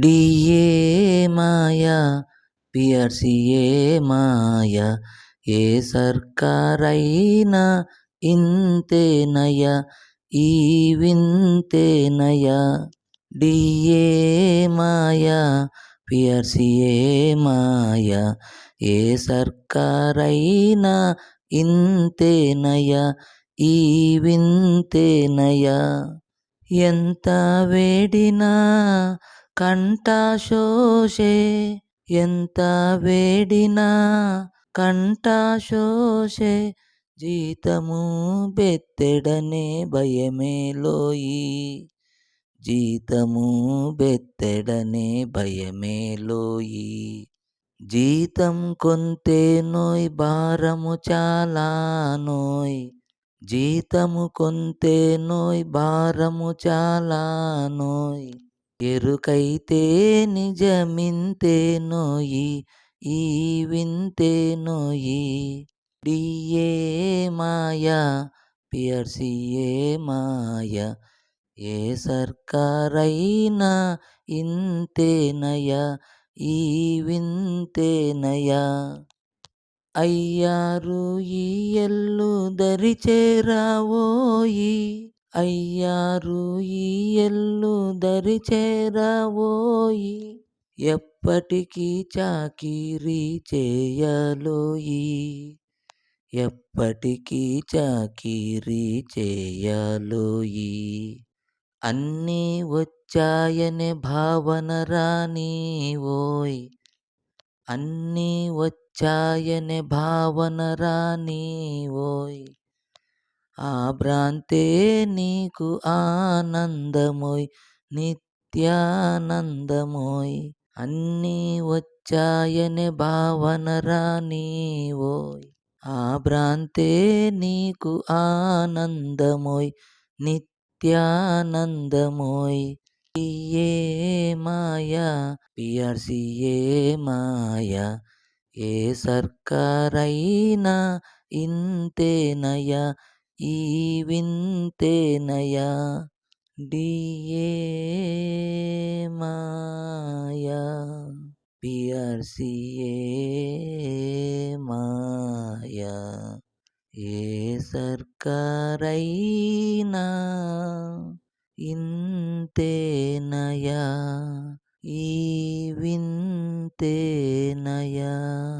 DA మాయా పిఆర్సీఏ మాయా ఏ సర్కారైనా ఇంతేనయ ఈ వింతేనయ DA మాయా పిఆర్సీఏ మాయా ఏ సర్కారైనా ఇంతేనయ ఈ వింతేనయ ఎంత వేడినా కంఠశోషే ఎంత వేడినా కంఠశోషే జీతము బెత్తెడనే భయమేలోయి జీతము బెత్తెడనే భయమేలోయి జీతం కొంతే నోయ్ భారము చాలా నోయ్. జీతము కొంతే నోయ్ భారము చాలా నోయ్. ఎరుకైతే నిజమింతే నోయి ఈ వింతే నోయి డిఏ మాయా పిఆర్సిఏ మాయ ఏ సర్కారైనా ఇంతేనయ ఈ వింతేనయ. అయ్యారు ఈ ఎల్లు దరిచేరావోయి అయ్యారు ఈ ఎల్లు దరిచేరావోయి ఎప్పటికీ చాకిరీ చేయలోయి. ఎప్పటికీ చాకిరీ చేయలోయి. అన్నీ వచ్చాయనే భావన రాని ఓయ్. అన్నీ వచ్చాయనే భావన రాని ఓయ్. ఆ భ్రాంతే నీకు ఆనందమోయ్ నిత్యానందమోయ్. అన్నీ వచ్చాయనే భావన రానీవోయ్. ఓయ్ ఆ భ్రాంతే నీకు ఆనందమోయ్ నిత్యానందమోయ్. ఏ మాయ పిఆర్సిఏ మాయా ఏ సర్కారైనా ఇంతేనయా ఈ వింతేనయా డిఏ మాయ? పిఆర్సిఏ మాయ? ఏ సర్కారైనా ఇంతేనయా? ఈ వింతేనయా?